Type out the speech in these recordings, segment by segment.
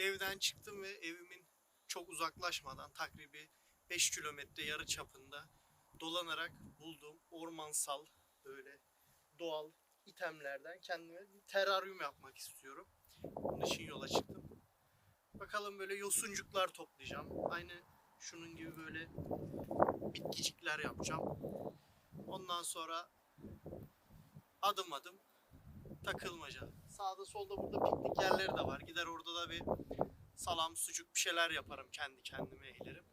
evden çıktım ve evimin çok uzaklaşmadan takribi 5 kilometre yarı çapında dolanarak bulduğum ormansal böyle doğal itemlerden kendime bir teraryum yapmak istiyorum. Bunun için yola çıktım. Bakalım böyle yosuncuklar toplayacağım. Aynı şunun gibi böyle bitkicikler yapacağım. Ondan sonra adım adım takılmaca. Sağda solda burada piknik yerleri de var. Gider orada da bir salam, sucuk bir şeyler yaparım kendi kendime eğlerim.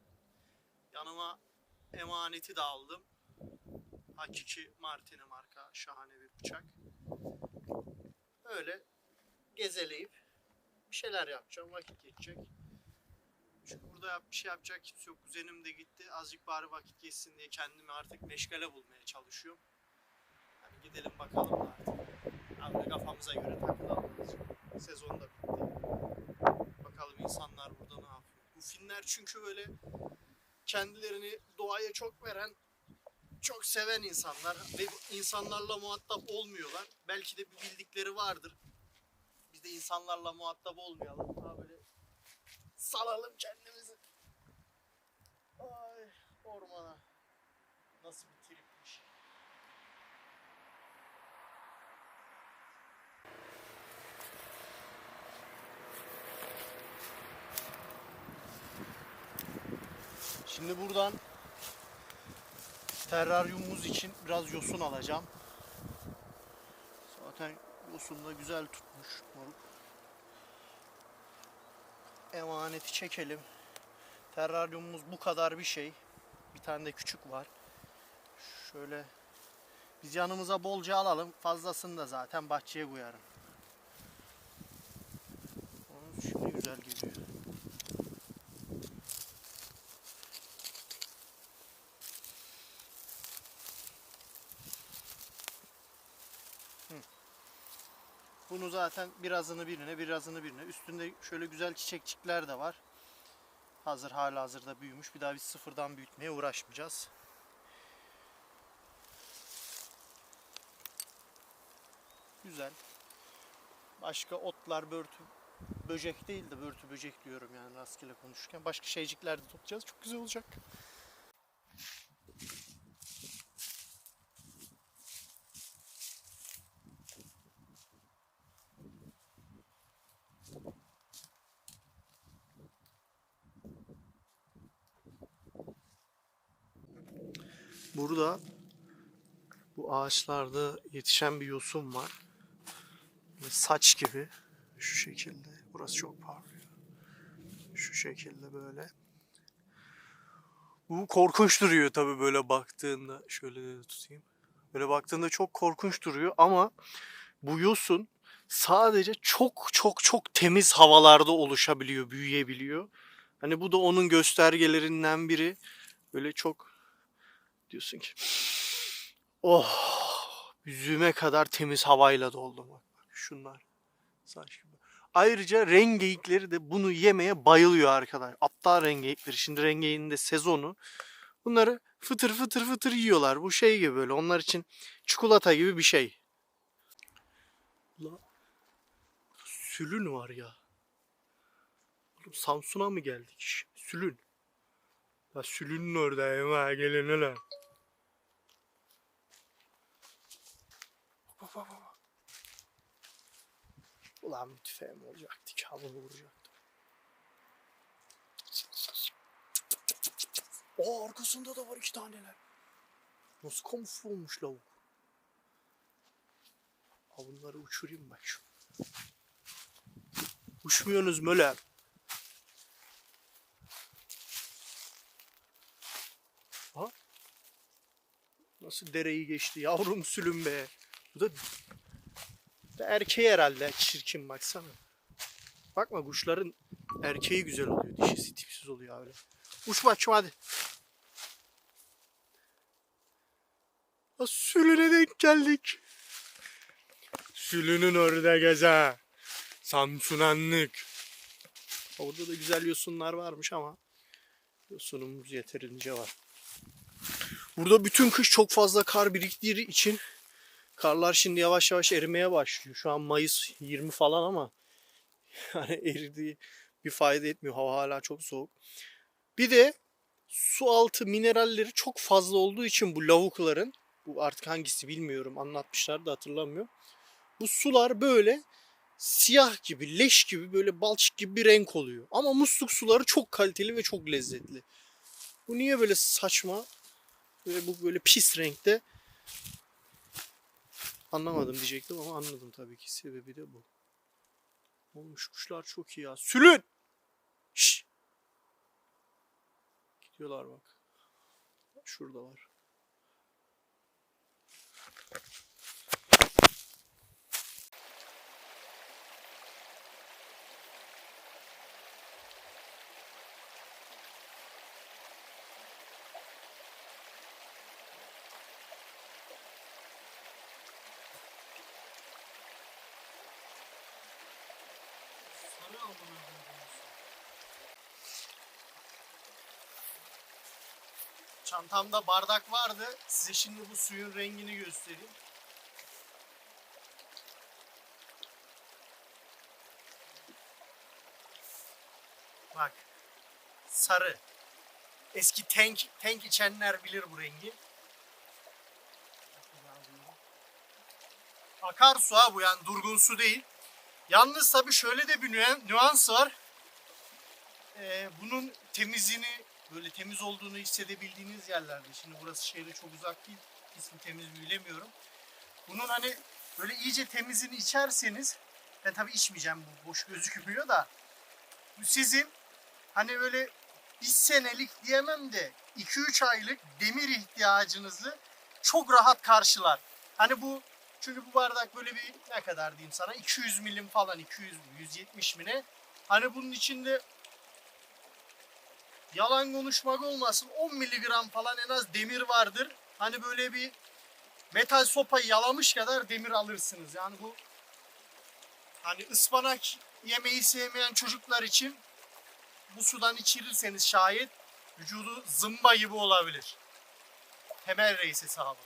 Yanıma emaneti de aldım. Hakiki Martini marka şahane bir bıçak. Öyle gezeleyip bir şeyler yapacağım. Vakit geçecek. Çünkü burada bir şey yapacak kimse yok. Kuzenim de gitti. Azıcık bari vakit geçsin diye kendimi artık meşgale bulmaya çalışıyorum. Hani gidelim bakalım artık. Abi kafamıza göre takılalım. Sezon da bitti. Bakalım insanlar burada ne yapıyor. Bu filmler çünkü böyle kendilerini doğaya çok veren, çok seven insanlar ve insanlarla muhatap olmuyorlar. Belki de bir bildikleri vardır. Biz de insanlarla muhatap olmayalım. Daha böyle salalım kendimizi. Ay ormana. Nasıl bir tripmiş. Şimdi buradan teraryumumuz için biraz yosun alacağım. Zaten yosun da güzel tutmuş. Emaneti çekelim. Teraryumumuz bu kadar bir şey. Bir tane de küçük var. Şöyle biz yanımıza bolca alalım. Fazlasını da zaten bahçeye koyarım. Onun şimdi güzel geliyor. Bunu zaten birazını birine, birazını birine. Üstünde şöyle güzel çiçekçikler de var. Hazır hala hazırda büyümüş. Bir daha biz sıfırdan büyütmeye uğraşmayacağız. Güzel. Başka otlar, börtü, böcek değil de börtü böcek diyorum yani rastgele konuşurken. Başka şeycikler de toplayacağız. Çok güzel olacak. Burada bu ağaçlarda yetişen bir yosun var. Böyle saç gibi şu şekilde. Burası çok parlıyor. Şu şekilde böyle. Bu korkunç duruyor tabi böyle baktığında. Şöyle de tutayım. Böyle baktığında çok korkunç duruyor ama bu yosun sadece çok çok çok temiz havalarda oluşabiliyor, büyüyebiliyor. Hani bu da onun göstergelerinden biri. Böyle çok diyorsun ki oh yüzüme kadar temiz havayla doldu bak, bak şunlar saç gibi. Ayrıca rengeyikleri de bunu yemeye bayılıyor arkadaş. Aptal rengeyikleri. Şimdi rengeyin de sezonu. Bunları fıtır fıtır fıtır yiyorlar. Bu şey gibi böyle. Onlar için çikolata gibi bir şey. La sülün var ya. Oğlum Samsun'a mı geldik? Sülün. Ya sülünün oradayım ha gelin hele. Bak. Ulan bir tüfeğim olacaktı ki havunu vuracaktım. Aa arkasında da var iki taneler. Nasıl kamufle olmuş lavuk. Ha bunları uçurayım bak şu. Uçmuyorsunuz mu lan? Ha? Nasıl dereyi geçti yavrum sülüm be. Bu da da erkeği herhalde çirkin baksana. Bakma kuşların erkeği güzel oluyor. Dişisi tipsiz oluyor öyle. Uç bakayım hadi. Ha, Sülüne denk geldik. Sülünün orada geze. Samsunanlık. Orada da güzel yosunlar varmış ama yosunumuz yeterince var. Burada bütün kış çok fazla kar biriktiği için karlar şimdi yavaş yavaş erimeye başlıyor. Şu an Mayıs 20 falan ama yani eridiği bir fayda etmiyor. Hava hala çok soğuk. Bir de su altı mineralleri çok fazla olduğu için bu lavukların bu artık hangisi bilmiyorum anlatmışlar da hatırlamıyorum. Bu sular böyle siyah gibi, leş gibi böyle balçık gibi bir renk oluyor. Ama musluk suları çok kaliteli ve çok lezzetli. Bu niye böyle saçma ve bu böyle pis renkte anlamadım diyecektim ama anladım tabii ki sebebi de bu. Şu kuşlar çok iyi ya. Sülün! Şşş! Gidiyorlar bak. Şurada var. Çantamda bardak vardı. Size şimdi bu suyun rengini göstereyim. Bak. Sarı. Eski tank tank içenler bilir bu rengi. Akarsu ha bu yani durgun su değil. Yalnız tabii şöyle de bir nüan- nüans var. Ee, bunun temizliğini böyle temiz olduğunu hissedebildiğiniz yerlerde. Şimdi burası şehre çok uzak değil. İsmi temiz mi bilemiyorum. Bunun hani böyle iyice temizini içerseniz ben tabii içmeyeceğim bu boş gözükmüyor da sizin hani böyle bir senelik diyemem de 2-3 aylık demir ihtiyacınızı çok rahat karşılar. Hani bu çünkü bu bardak böyle bir ne kadar diyeyim sana 200 milim falan 200 mü 170 mi ne? Hani bunun içinde yalan konuşmak olmasın 10 miligram falan en az demir vardır. Hani böyle bir metal sopayı yalamış kadar demir alırsınız. Yani bu hani ıspanak yemeyi sevmeyen çocuklar için bu sudan içirirseniz şayet vücudu zımba gibi olabilir. Temel reis hesabı.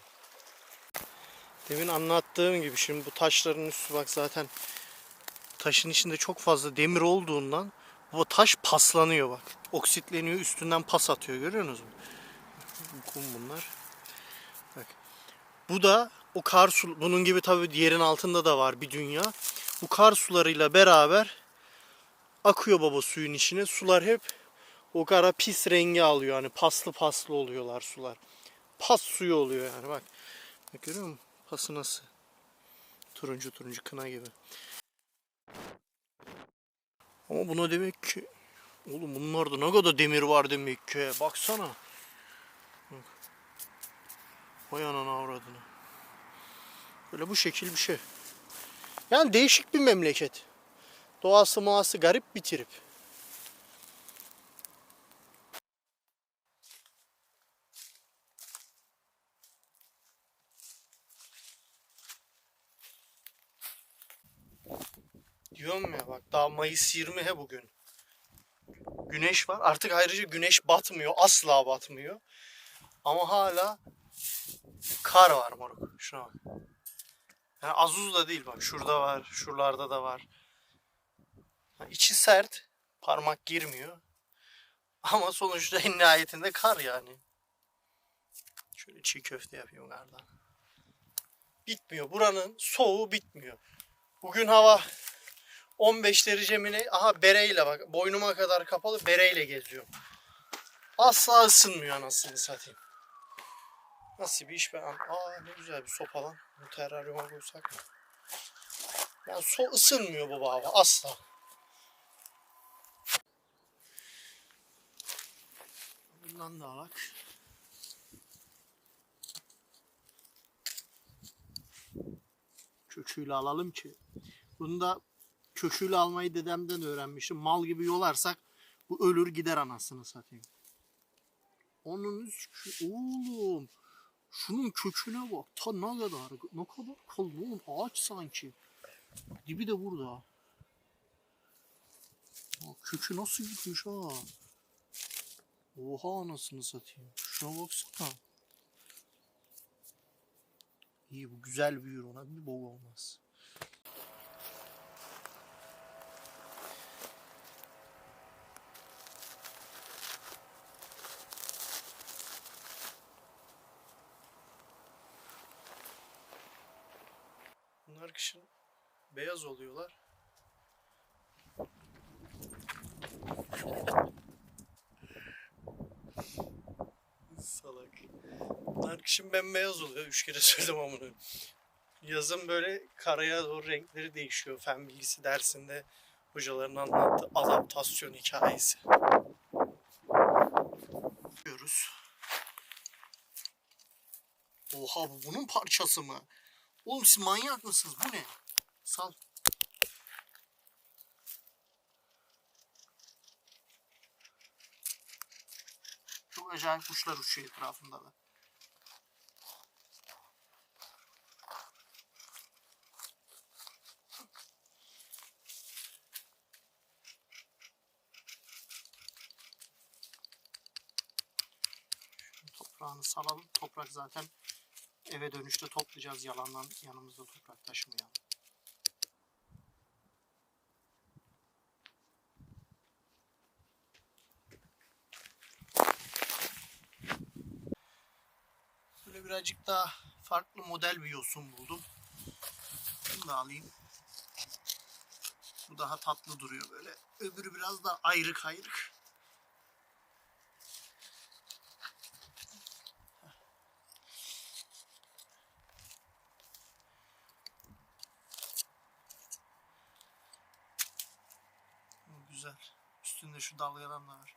Demin anlattığım gibi şimdi bu taşların üstü bak zaten taşın içinde çok fazla demir olduğundan bu taş paslanıyor bak. Oksitleniyor üstünden pas atıyor görüyorsunuz mu? Kum bunlar. Bak. Bu da o kar su bunun gibi tabii yerin altında da var bir dünya. Bu kar sularıyla beraber akıyor baba suyun içine. Sular hep o kara pis rengi alıyor. Hani paslı paslı oluyorlar sular. Pas suyu oluyor yani bak. Bak görüyor musun? Pası nasıl? Turuncu turuncu kına gibi. Ama buna demek ki oğlum bunlarda ne kadar demir var demek ki. Baksana. Bak. Vay anana avradını. Böyle bu şekil bir şey. Yani değişik bir memleket. Doğası muası garip bitirip. Diyorum ya bak daha Mayıs 20 he bugün. Güneş var. Artık ayrıca güneş batmıyor. Asla batmıyor. Ama hala kar var moruk. Şuna bak. Yani azuz da değil bak. Şurada var. Şuralarda da var. Ha, içi sert. Parmak girmiyor. Ama sonuçta en nihayetinde kar yani. Şöyle çiğ köfte yapayım kardan. Bitmiyor. Buranın soğuğu bitmiyor. Bugün hava 15 derece mi ne? Aha bereyle bak. Boynuma kadar kapalı bereyle geziyorum. Asla ısınmıyor anasını satayım. Nasıl bir iş ben Aa ne güzel bir sopa lan. Bu teraryuma koysak mı? Yani so ısınmıyor bu hava asla. Bundan da alak. Köküyle alalım ki. Bunu köküyle almayı dedemden öğrenmiştim. Mal gibi yolarsak bu ölür gider anasını satayım. Onun üstü oğlum. Şunun köküne bak. Ta ne kadar ne kadar kalın oğlum ağaç sanki. Dibi de burada. Aa, kökü nasıl gitmiş ha. Oha anasını satayım. Şuna baksana. İyi bu güzel büyür ona bir bok olmaz. Bunlar kışın beyaz oluyorlar. Salak. Bunlar kışın bembeyaz oluyor. Üç kere söyledim ama bunu. Yazın böyle karaya doğru renkleri değişiyor. Fen bilgisi dersinde hocaların anlattığı adaptasyon hikayesi. Görüyoruz. Oha bu bunun parçası mı? Oğlum siz manyak mısınız? Bu ne? Sal. Çok acayip kuşlar uçuyor etrafında da. Toprağını salalım. Toprak zaten eve dönüşte toplayacağız. Yalandan yanımızda toprak taşımayalım. Böyle birazcık daha farklı model bir yosun buldum. Bunu da alayım. Bu daha tatlı duruyor böyle. Öbürü biraz daha ayrık ayrık. Bu güzel. Üstünde şu dalgalan da var.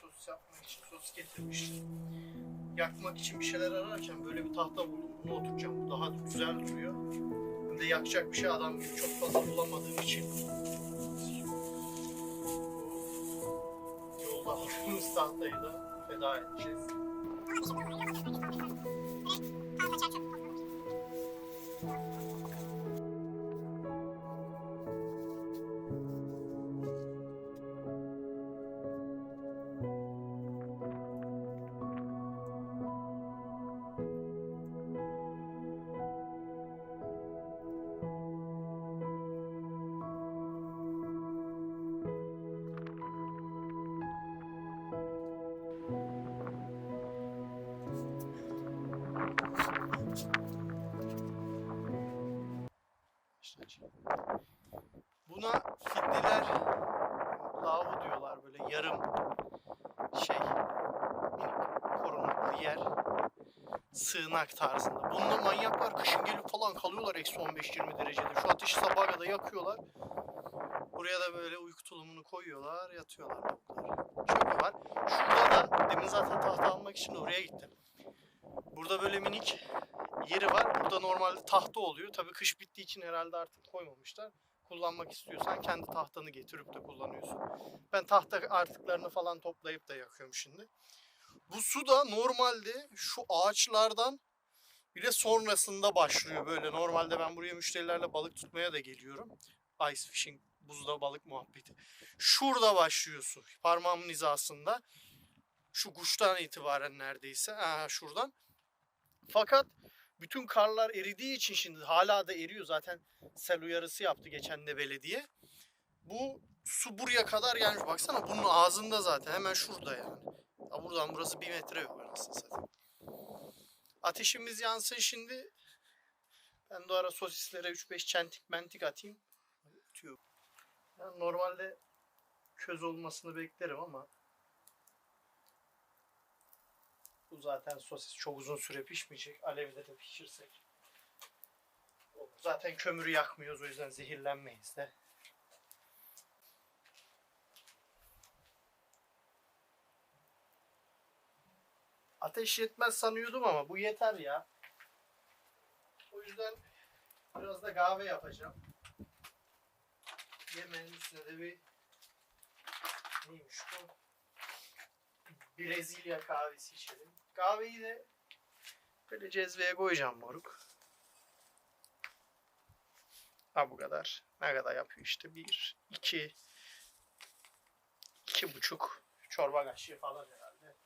Sos yapmak için sos getirmiştim. Yakmak için bir şeyler ararken böyle bir tahta buldum. Bunu oturacağım. Bu daha güzel duruyor. Hem de yakacak bir şey adam gibi çok fazla bulamadığım için. Tahtayı da feda edeceğiz. Buna fiddiler lavu diyorlar böyle yarım şey minik korunaklı yer sığınak tarzında. Bunda manyaklar kışın gelip falan kalıyorlar eksi 15-20 derecede. Şu ateşi sabaha kadar yakıyorlar. Buraya da böyle uyku tulumunu koyuyorlar, yatıyorlar. Çöpü var. Şurada da demin zaten tahta almak için oraya gittim. Burada böyle minik yeri var. Burada normalde tahta oluyor. Tabii kış bittiği için herhalde artık koymamışlar. Kullanmak istiyorsan kendi tahtanı getirip de kullanıyorsun. Ben tahta artıklarını falan toplayıp da yakıyorum şimdi. Bu su da normalde şu ağaçlardan bile sonrasında başlıyor böyle. Normalde ben buraya müşterilerle balık tutmaya da geliyorum. Ice fishing, buzda balık muhabbeti. Şurada başlıyor su. Parmağımın hizasında. Şu kuştan itibaren neredeyse. Ha, şuradan. Fakat bütün karlar eridiği için şimdi hala da eriyor. Zaten sel uyarısı yaptı geçen de belediye. Bu su buraya kadar gelmiş. Baksana bunun ağzında zaten. Hemen şurada yani. Ya buradan burası bir metre yok anasını satayım. Ateşimiz yansın şimdi. Ben de ara sosislere 3-5 çentik mentik atayım. Ötüyor. Normalde köz olmasını beklerim ama bu zaten sosis çok uzun süre pişmeyecek. Alevde de pişirsek. Zaten kömürü yakmıyoruz o yüzden zehirlenmeyiz de. Ateş yetmez sanıyordum ama bu yeter ya. O yüzden biraz da kahve yapacağım. Yemeğin üstüne de bir neymiş bu? Brezilya kahvesi içelim. Kahveyi de böyle cezveye koyacağım moruk. Ha bu kadar. Ne kadar yapıyor işte? Bir, iki, iki buçuk çorba kaşığı falan herhalde.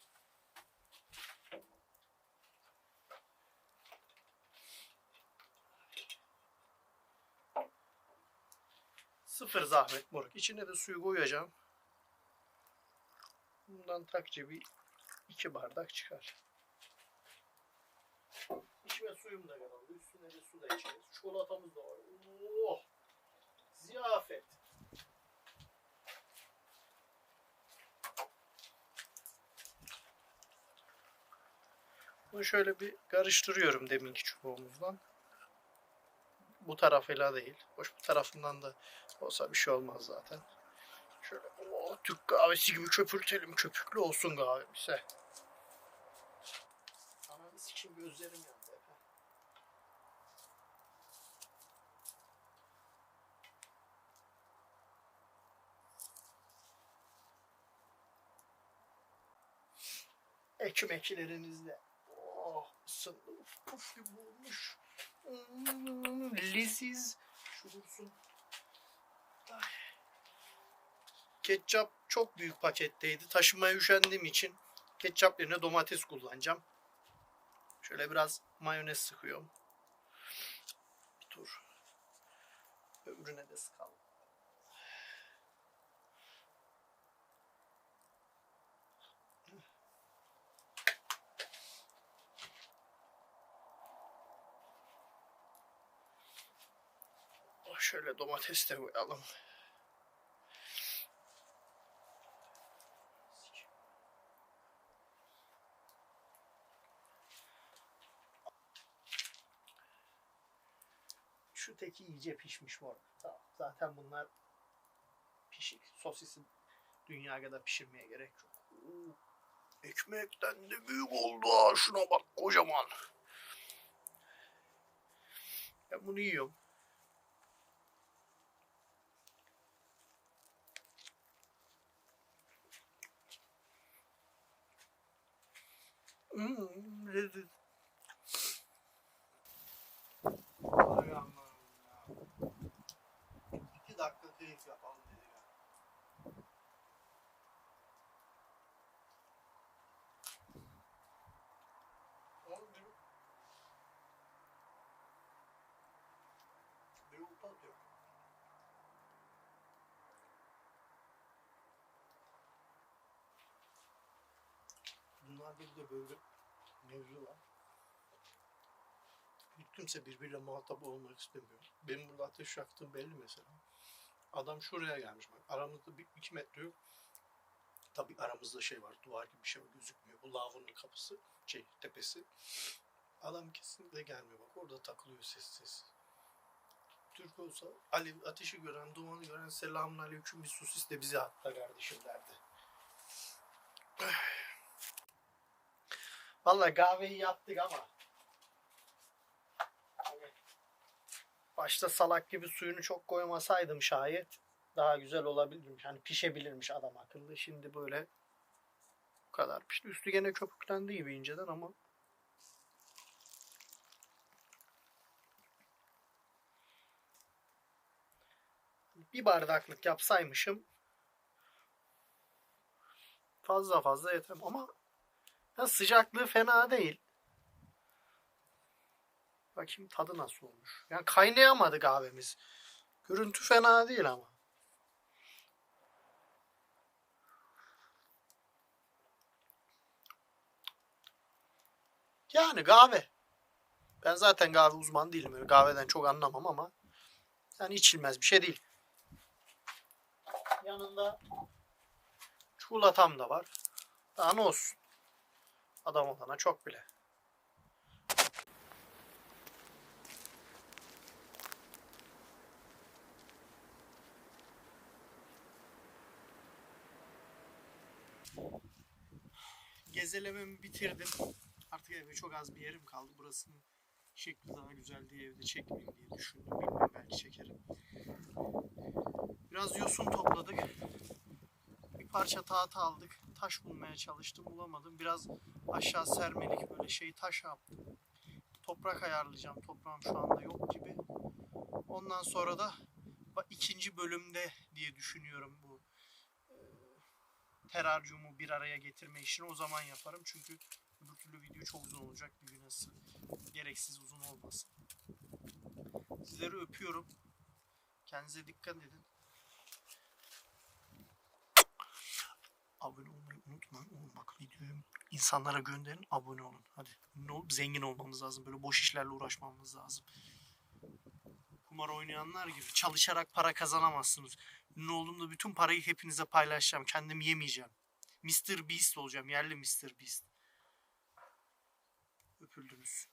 Sıfır zahmet moruk. İçine de suyu koyacağım. Bundan takça bir iki bardak çıkar. İçme suyum da kaldı. Üstüne de su da içeriz. Çikolatamız da var. Oh! Ziyafet. Bunu şöyle bir karıştırıyorum deminki çubuğumuzdan. Bu tarafıyla değil. Hoş bu tarafından da olsa bir şey olmaz zaten. Oh, Türk kahvesi gibi köpürtelim. Köpüklü olsun kahvemiz. he. Ananı sikeyim gözlerim yandı. Efe. Ekmeklerinizle. Oh ısındı. Uf, Puf gibi olmuş. Hmm, Leziz. Şu. Ay. Ketçap çok büyük paketteydi. Taşımaya üşendiğim için ketçap yerine domates kullanacağım. Şöyle biraz mayonez sıkıyorum. Bir tur. Öbürüne de sıkalım. Şöyle domates de koyalım. Şu teki iyice pişmiş mor. Tamam. Zaten bunlar pişik. Sosisi dünya kadar pişirmeye gerek yok. Oo, Ekmekten de büyük oldu ha. Şuna bak kocaman. Ben bunu yiyorum. Hmm, leziz. Ay aman ya. Keyif yapalım dedik. ha. Oğlum bir- bir yumurta atıyor. Bunlar bir de böyle mevzu var. Hiç kimse birbiriyle muhatap olmak istemiyor. Benim burada ateş yaktığım belli mesela. Adam şuraya gelmiş bak. Aramızda bir iki metre yok. Tabii aramızda şey var. Duvar gibi bir şey var. Gözükmüyor. Bu lavabonun kapısı. Şey tepesi. Adam kesinlikle gelmiyor. Bak orada takılıyor sessiz. Türk olsa Ali ateşi gören, dumanı gören selamun aleyküm bir sosis de bize hatta kardeşim derdi. Vallahi kahveyi yaptık ama başta salak gibi suyunu çok koymasaydım şayet daha güzel olabilirmiş. Hani pişebilirmiş adam akıllı. Şimdi böyle bu kadar pişti. Üstü gene köpüklendi gibi inceden ama bir bardaklık yapsaymışım fazla fazla yeter ama ya sıcaklığı fena değil. Bakayım tadı nasıl olmuş. Yani kaynayamadı kahvemiz. Görüntü fena değil ama. Yani kahve. Ben zaten kahve uzmanı değilim. Öyle kahveden çok anlamam ama yani içilmez bir şey değil. Yanında çikolatam da var. Daha ne olsun. Adam olana çok bile. Gezelememi bitirdim. Artık eve çok az bir yerim kaldı. Burasının şekli daha güzel diye evde çekmeyeyim diye düşündüm. Bilmiyorum belki çekerim. Biraz yosun topladık. Bir parça tahta aldık. Taş bulmaya çalıştım bulamadım. Biraz aşağı sermelik böyle şey taş yaptım. Toprak ayarlayacağım. Toprağım şu anda yok gibi. Ondan sonra da ikinci bölümde diye düşünüyorum bu e, teraryumu bir araya getirme işini o zaman yaparım. Çünkü öbür türlü video çok uzun olacak. Bir gün güne gereksiz uzun olmasın. Sizleri öpüyorum. Kendinize dikkat edin. Abone olmayı unutmayın. Oğlum bak videoyu insanlara gönderin abone olun. Hadi ünlü olup zengin olmamız lazım. Böyle boş işlerle uğraşmamamız lazım. Kumar oynayanlar gibi çalışarak para kazanamazsınız. Ünlü olduğumda bütün parayı hepinize paylaşacağım. Kendim yemeyeceğim. Mr. Beast olacağım. Yerli Mr. Beast. Öpüldünüz.